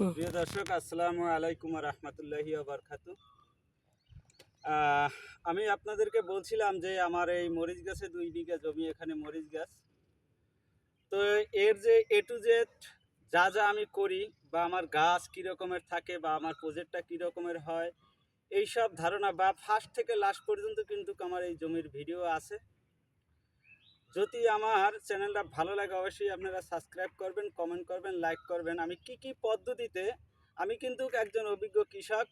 প্রিয় দর্শক, আসসালামু আলাইকুম রহমতুল্লাহি আবরকাত আমি আপনাদেরকে বলছিলাম যে আমার এই মরিচ গাছে দুই বিঘা জমি, এখানে মরিচ গাছ। তো এর যে এ টু জেড যা যা আমি করি বা আমার গাছ কী রকমের থাকে বা আমার প্রজেক্টটা কী রকমের হয় এই সব ধারণা বা ফার্স্ট থেকে লাস্ট পর্যন্ত কিন্তু আমার এই জমির ভিডিও আছে। যদি আমার চ্যানেলটা ভালো লাগে, অবশ্যই আপনারা সাবস্ক্রাইব করবেন কমেন্ট করবেন লাইক করবেন। আমি কি কি পদ্ধতিতে আমি কিন্তু একজন অভিজ্ঞ কৃষক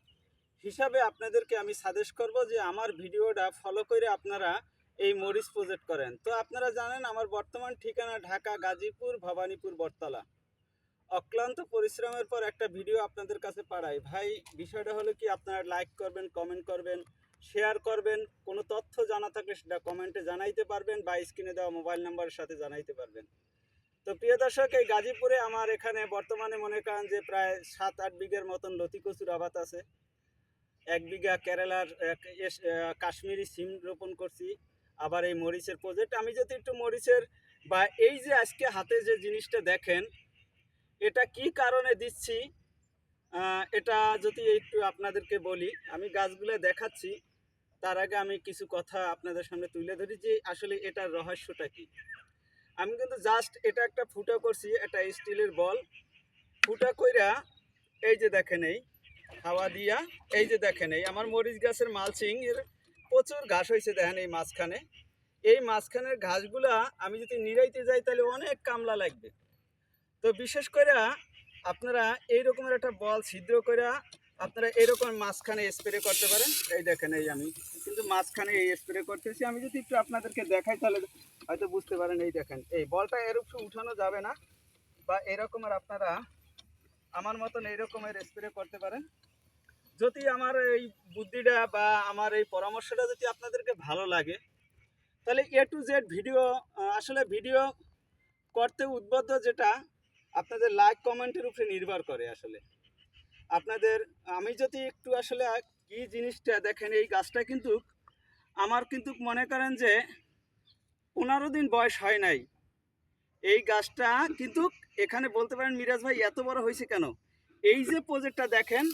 হিসাবে আপনাদেরকে আমি সাজেস্ট করব যে আমার ভিডিওটা ফলো করে আপনারা এই মরিচ প্রজেক্ট করেন। তো আপনারা জানেন আমার বর্তমান ঠিকানা ঢাকা, গাজীপুর, ভবানীপুর, বটতলা। অক্লান্ত পরিশ্রমের পর একটা ভিডিও আপনাদের কাছে পাঠাই। ভাই, বিষয়টা হলো কি, আপনারা লাইক করবেন কমেন্ট করবেন শেয়ার করবেন, কোনো তথ্য জানা থাকলে সেটা কমেন্টে জানাইতে পারবেন বা স্ক্রিনে দেওয়া মোবাইল নাম্বারের সাথে জানাইতে পারবেন। তো প্রিয় দর্শক, এই গাজীপুরে আমার এখানে বর্তমানে মনে করেন যে প্রায় সাত আট বিঘের মতন লতি কচুর আবাদ আছে। এক বিঘা কেরালার কাশ্মীরি সিম রোপণ করছি। আবার এই মরিচের প্রজেক্ট, আমি যদি একটু মরিচের বা এই যে আজকে হাতে যে জিনিসটা দেখেন, এটা কি কারণে দিচ্ছি? এটা যদি একটু আপনাদেরকে বলি, আমি গাছগুলো দেখাচ্ছি। তার আগে আমি কিছু কথা আপনাদের সামনে তুলে ধরি যে আসলে এটার রহস্যটা কি। আমি কিন্তু জাস্ট এটা একটা ফুটা করছি একটা স্টিলের বল। ফুটা কইরা এই যে দেখেন এই, হাওয়া দিয়া, এই যে দেখেন এই, আমার মরিচ গাছের মালচিং এর প্রচুর ঘাস হয়েছে দেখেন এই মাঝখানে। এই মাঝখানের ঘাসগুলা আমি যদি নিরাইতে যাই তাহলে অনেক কামলা লাগবে। তো বিশেষ করে আপনারা এই রকমের একটা বল ছিদ্র করে আপনারা এরকম মাঝখানে স্প্রে করতে পারেন। এই দেখেন, এই আমি কিন্তু মাঝখানে এই স্প্রে করতেছি। আমি যদি একটু আপনাদেরকে দেখাই, তাহলে হয়তো বুঝতে পারেন। এই দেখেন, এই বলটা এরকম উঠানো যাবে না। বা এরকমের আপনারা আমার মতন এই রকমের স্প্রে করতে পারেন। যদি আমার এই বুদ্ধিটা বা আমার এই পরামর্শটা যদি আপনাদেরকে ভালো লাগে, তাহলে এ টু জেড ভিডিও আসলে ভিডিও করতে উদ্বুদ্ধ যেটা, আপনাদের লাইক কমেন্টের উপরে নির্ভর করে আসলে। আপনাদের, আমি যদি একটু আসলে কি জিনিসটা দেখেন, এই গাছটা কিন্তু আমার কিন্তু মনে করেন যে পনেরো দিন বয়স হয় নাই। এই গাছটা কিন্তু এখানে বলতে পারেন মিরাজ ভাই এত বড় হয়েছে কেন? এই যে প্রজেক্টটা দেখেন,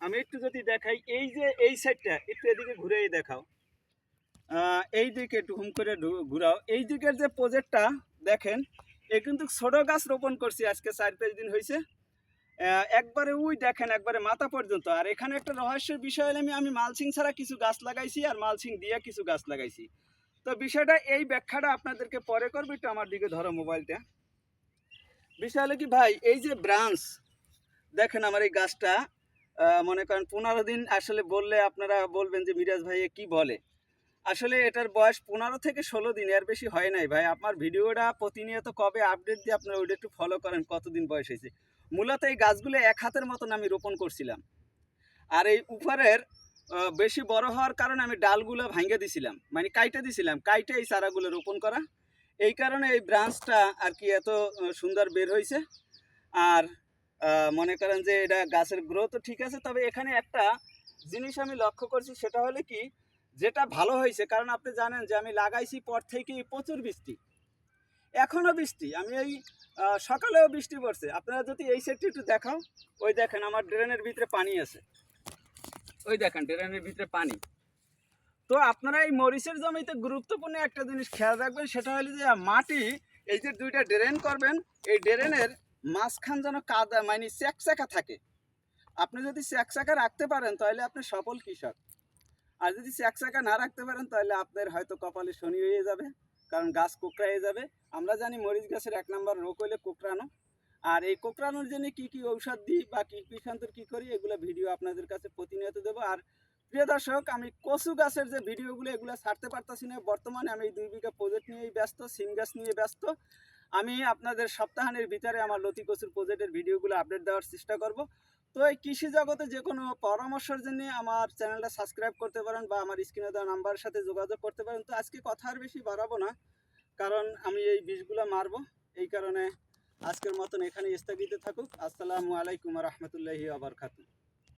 আমি একটু যদি দেখাই, এই যে এই সাইডটা একটু এদিকে ঘুরেই দেখাও। এই দিকে একটু হুম করে ঘুরাও। এই দিকের যে প্রজেক্টটা দেখেন, এ কিন্তু ছোটো গাছ রোপণ করছি, আজকে চার পাঁচ দিন হয়েছে। একবারে উই দেখেন, একবারে মাথা পর্যন্ত। আর এখানে একটা রহস্যের বিষয় হলে, আমি মালচিং ছাড়া কিছু গাছ লাগাইছি আর মালচিং দিয়ে কিছু গাছ লাগাইছি। তো বিষয়টা এই ব্যাখ্যাটা আপনাদেরকে পরে করব, একটু আমার দিকে ধরো মোবাইলটা। বিষয় হলো কি ভাই, এই যে ব্রাঞ্চ, দেখেন আমার এই গাছটা মনে করেন পনেরো দিন আসলে বললে আপনারা বলবেন যে মিরাজ ভাই কি বলে। আসলে এটার বয়স পনেরো থেকে ষোলো দিন, এর বেশি হয় নাই ভাই। আপনার ভিডিওটা প্রতিনিয়ত কবে আপডেট দিয়ে আপনারা ওইটা একটু ফলো করেন, কতদিন বয়স হয়েছে। মূলত এই গাছগুলো এক হাতের মতন আমি রোপণ করছিলাম। আর এই উপরের বেশি বড় হওয়ার কারণে আমি ডালগুলো ভাঙে দিছিলাম। মানে কাইটে দিছিলাম। কাইটে এই চারাগুলো রোপণ করা। এই কারণে এই ব্রাঞ্চটা আর কি এত সুন্দর বের হয়েছে আর মনে করেন যে এটা গাছের গ্রোথও ঠিক আছে। তবে এখানে একটা জিনিস আমি লক্ষ্য করছি, সেটা হলে কি, যেটা ভালো হয়েছে কারণ আপনি জানেন যে আমি লাগাইছি পর থেকেই প্রচুর বৃষ্টি। এখনও বৃষ্টি। আমি এই সকালেও বৃষ্টি পড়ছে। আপনারা যদি এই সেটটি একটু দেখাও। ওই দেখেন আমার ড্রেনের ভিতরে পানি আছে। ওই দেখেন ড্রেনের ভিতরে পানি। তো আপনারা এই মরিচের জমিতে গুরুত্বপূর্ণ একটা জিনিস খেয়াল রাখবেন, সেটা হলো যে মাটি, এই যে দুইটা ড্রেন করবেন, এই ড্রেনের মাঝখান যেন কাদা মানে চ্যাকচাকা থাকে। আপনি যদি চ্যাকচাকা রাখতে পারেন, তাহলে আপনি সফল কৃষক। আর যদি চ্যাকচাকা না রাখতে পারেন, তাহলে আপনার হয়তো কপালে শনি হয়ে যাবে। কারণ গাছ কোকড়াইয়ে যাবে। আমরা জানি মরিচ গাছের এক নম্বর রোগ হলে কোকড়ানো। আর এই কোকড়ানোর জন্য কি কি ঔষধ দিই বা কি কৃষান্তর কি করি, এগুলো ভিডিও আপনাদের কাছে প্রতিনিয়ত দেবো। আর প্রিয় দর্শক, আমি কচু গাছের যে ভিডিওগুলো এগুলো ছাড়তে পারতাছি না। বর্তমানে আমি দুই বিঘা প্রজেক্ট নিয়েই ব্যস্ত, সিম গাছ নিয়ে ব্যস্ত। আমি আপনাদের সপ্তাহানের ভিতরে আমার লতি কচুর প্রজেক্টের ভিডিওগুলো আপডেট দেওয়ার চেষ্টা করব। তো এই কৃষি জগতে যে কোনো পরামর্শের জন্য আমার চ্যানেলটা সাবস্ক্রাইব করতে পারেন বা আমার স্ক্রিনে দেওয়া নাম্বারের সাথে যোগাযোগ করতে পারেন। তো আজকে কথা আর বেশি বাড়াবো না, কারণ আমি এই বিষগুলো মারবো। এই কারণে আজকের মতন এখানে স্থগিত থাকুক। আসসালামু আলাইকুম রহমতুল্লাহি আবরকাতু